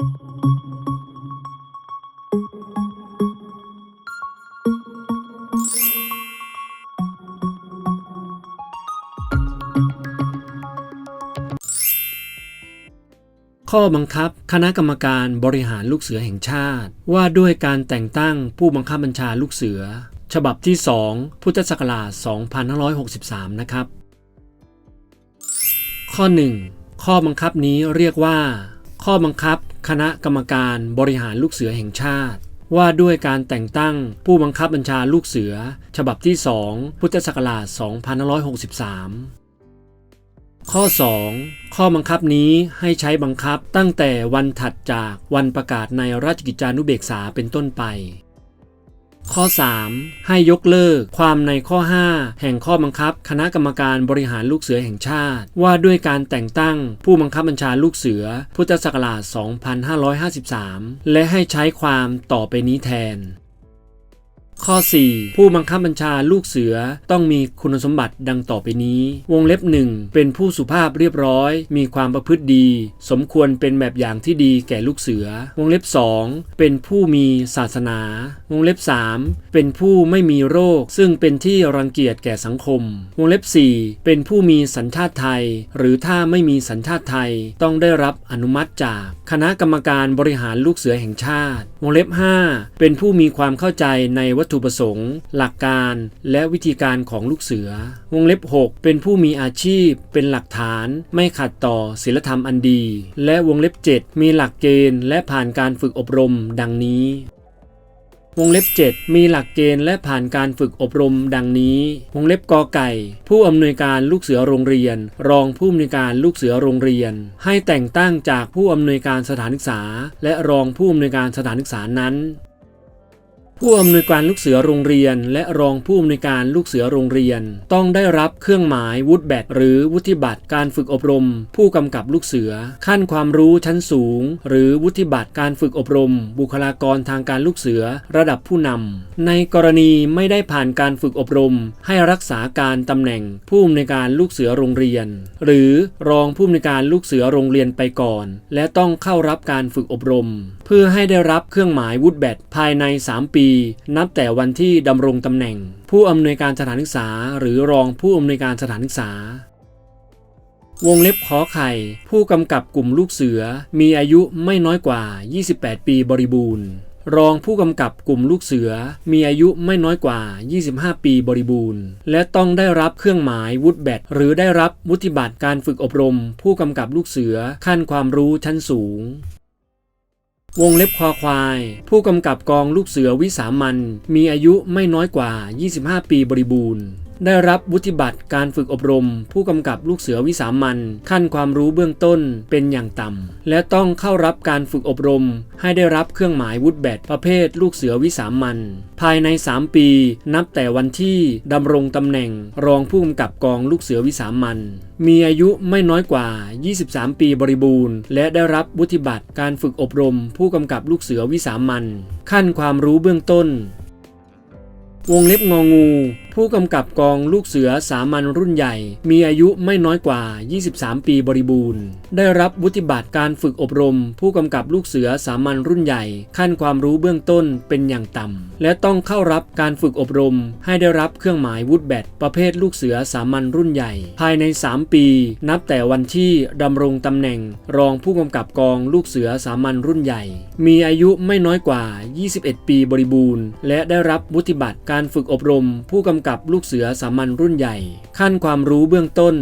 ข้อบังคับคณะกรรมการบริหารลูกเสือแห่งชาติ ว่าด้วยการแต่งตั้งผู้บังคับบัญชาลูกเสือ ฉบับที่ 2 พุทธศักราช 2563 นะครับ ข้อ 1 ข้อบังคับนี้เรียกว่า ข้อบังคับ คณะกรรมการบริหารลูกเสือแห่งชาติ ว่าด้วยการแต่งตั้งผู้บังคับบัญชาลูกเสือ ฉบับที่ 2 พุทธศักราช 2563 ข้อ 2 ข้อบังคับนี้ให้ใช้บังคับตั้งแต่วันถัดจากวันประกาศในราชกิจจานุเบกษาเป็นต้นไป ข้อ 3 ให้ยกเลิก ความในข้อ 5 แห่งข้อบังคับ คณะกรรมการบริหารลูกเสือแห่งชาติ ว่าด้วยการแต่งตั้งผู้บังคับบัญชาลูกเสือ พุทธศักราช 2553 และให้ใช้ความต่อไปนี้แทน ข้อ 4 ผู้บังคับบัญชาลูกเสือต้องมีคุณสมบัติดังต่อไปนี้ วงเล็บ 1 เป็นผู้สุภาพเรียบร้อย มีความประพฤติดี สมควรเป็นแบบอย่างที่ดีแก่ลูกเสือ วงเล็บ 2 เป็นผู้มีศาสนา วงเล็บ 3 เป็นผู้ไม่มีโรค ซึ่งเป็นที่รังเกียจแก่สังคม วงเล็บ 4 เป็นผู้มีสัญชาติไทย หรือถ้าไม่มีสัญชาติไทยต้องได้รับอนุมัติจาก คณะกรรมการบริหารลูกเสือแห่งชาติ วงเล็บ 5 เป็นผู้มีความเข้าใจในวัตถุประสงค์ หลักการและวิธีการของลูกเสือ วงเล็บ 6 เป็นผู้มีอาชีพ เป็นหลักฐาน ไม่ขัดต่อศีลธรรมอันดี และวงเล็บ 7 มีหลักเกณฑ์และผ่านการฝึกอบรมดังนี้ วงเล็บ 7 มีหลักเกณฑ์และผ่านการฝึกอบรมดังนี้ วงเล็บกอไก่ ผู้อำนวยการลูกเสือโรงเรียน รองผู้อำนวยการลูกเสือโรงเรียน ให้แต่งตั้งจากผู้อำนวยการสถานศึกษา และรองผู้อำนวยการสถานศึกษานั้น ผู้อำนวยการลูกเสือโรงเรียน และรองผู้อำนวยการลูกเสือโรงเรียน ต้องได้รับเครื่องหมายวุฒิแบตหรือวุฒิบัตรการฝึกอบรม ผู้กำกับลูกเสือ ขั้นความรู้ชั้นสูง หรือวุฒิบัตรการฝึกอบรม บุคลากรทางการลูกเสือระดับผู้นำในกรณีไม่ได้ผ่านการฝึกอบรม ให้รักษาการตำแหน่งผู้อำนวยการลูกเสือโรงเรียน หรือรองผู้อำนวยการลูกเสือโรงเรียนไปก่อน และต้องเข้ารับการฝึกอบรม เพื่อให้ได้รับเครื่องหมายวุฒิแบตภายใน 3 ปีนับแต่วันที่ดำรงตำแหน่ง ผู้อำนวยการสถานศึกษา หรือรองผู้อำนวยการสถานศึกษา วงเล็บขอไข่ ผู้กำกับกลุ่มลูกเสือ มีอายุไม่น้อยกว่า 28 ปีบริบูรณ์ รองผู้กำกับกลุ่มลูกเสือ มีอายุไม่น้อยกว่า 25 ปีบริบูรณ์ และต้องได้รับเครื่องหมายวุฒิแบตหรือได้รับวุฒิบัตรการฝึกอบรม ผู้กำกับลูกเสือขั้นความรู้ชั้นสูง วงเล็บคอควาย ผู้กำกับกองลูกเสือวิสามันมีอายุไม่น้อยกว่า 25 ปีบริบูรณ์ ได้รับวุฒิบัตรการฝึกอบรม ผู้กำกับลูกเสือวิสามันขั้นความรู้เบื้องต้นเป็นอย่างต่ำ และต้องเข้ารับการฝึกอบรม ให้ได้รับเครื่องหมายวุฒิแบตประเภทลูกเสือวิสามันภายใน 3 ปี นับแต่วันที่ดำรงตำแหน่ง รองผู้กำกับกองลูกเสือวิสามันมีอายุไม่น้อยกว่า 23 ปีบริบูรณ์ และได้รับวุฒิบัตรการฝึกอบรม ผู้กำกับลูกเสือวิสามันขั้นความรู้เบื้องต้น วงเล็บงองู ผู้กำกับกองลูกเสือสามัญรุ่นใหญ่ มีอายุไม่น้อยกว่า 23 ปีบริบูรณ์ ได้รับวุฒิบัตรการฝึกอบรม ผู้กำกับลูกเสือสามัญรุ่นใหญ่ ขั้นความรู้เบื้องต้นเป็นอย่างต่ำ และต้องเข้ารับการฝึกอบรม ให้ได้รับเครื่องหมายวุฒิแบตประเภทลูกเสือสามัญรุ่นใหญ่ ภายใน 3 ปี นับแต่วันที่ดำรงตำแหน่ง รองผู้กำกับกองลูกเสือสามัญรุ่นใหญ่ มีอายุไม่น้อยกว่า 21 ปีบริบูรณ์ และได้รับวุฒิบัตรการการฝึกอบรมผู้กำกับลูกเสือสามัญรุ่นใหญ่ ขั้นความรู้เบื้องต้น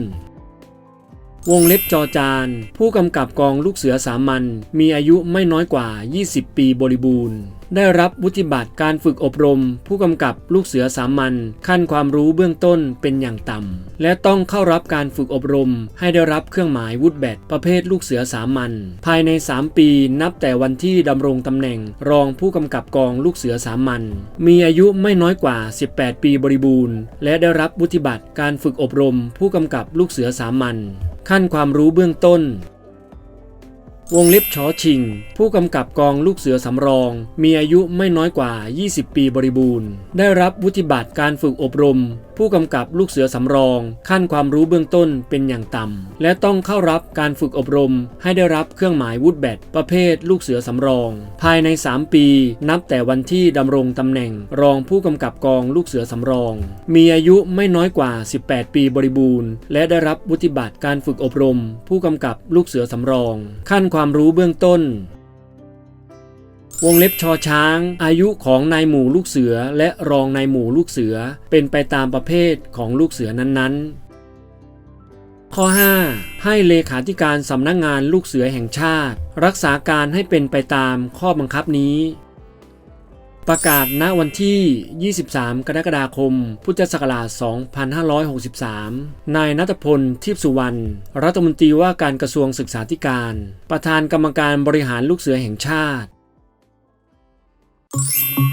วงเล็บจอจาน ผู้กำกับกองลูกเสือสามัญมีอายุไม่น้อยกว่า 20 ปีบริบูรณ์ ได้รับวุฒิบัตรการฝึกอบรม ผู้กำกับลูกเสือสามัญขั้นความรู้เบื้องต้นเป็นอย่างต่ำ และต้องเข้ารับการฝึกอบรม ให้ได้รับเครื่องหมายวุฒิแบตประเภทลูกเสือสามัญภายใน 3 ปีนับแต่วันที่ดำรงตำแหน่งรองผู้กำกับกองลูกเสือสามัญมีอายุไม่น้อยกว่า 18 ปีบริบูรณ์ และได้รับวุฒิบัตรการฝึกอบรม ผู้กำกับลูกเสือสามัญขั้นความรู้เบื้องต้น วงเล็บชอชิง ผู้กำกับกองลูกเสือสำรอง มีอายุไม่น้อยกว่า 20 ปีบริบูรณ์ ได้รับวุฒิบัตรการฝึกอบรม ผู้กำกับลูกเสือสำรอง ขั้นความรู้เบื้องต้นเป็นอย่างต่ำ และต้องเข้ารับการฝึกอบรม ให้ได้รับเครื่องหมายวุฒิแบตประเภทลูกเสือสำรอง ภายใน 3 ปี นับแต่วันที่ดำรงตำแหน่ง รองผู้กำกับกองลูกเสือสำรอง มีอายุไม่น้อยกว่า 18 ปีบริบูรณ์ และได้รับวุฒิบัตรการฝึกอบรม ผู้กำกับลูกเสือสำรอง ขั้นความรู้เบื้องต้น วงเล็บชอช้าง อายุของนายหมู่ลูกเสือและรองนายหมู่ลูกเสือเป็นไปตามประเภทของลูกเสือนั้นๆ ข้อ 5 ให้เลขาธิการสำนักงงานลูกเสือแห่งชาติ รักษาการให้เป็นไปตามข้อบังคับนี้ ประกาศณวันที่ 23 กรกฎาคม พุทธศักราช 2563 นายนัทพลทิพสุวรรณ รัฐมนตรีว่าการกระทรวงศึกษาธิการ ประธานกรรมการบริหารลูกเสือแห่งชาติ Thank you.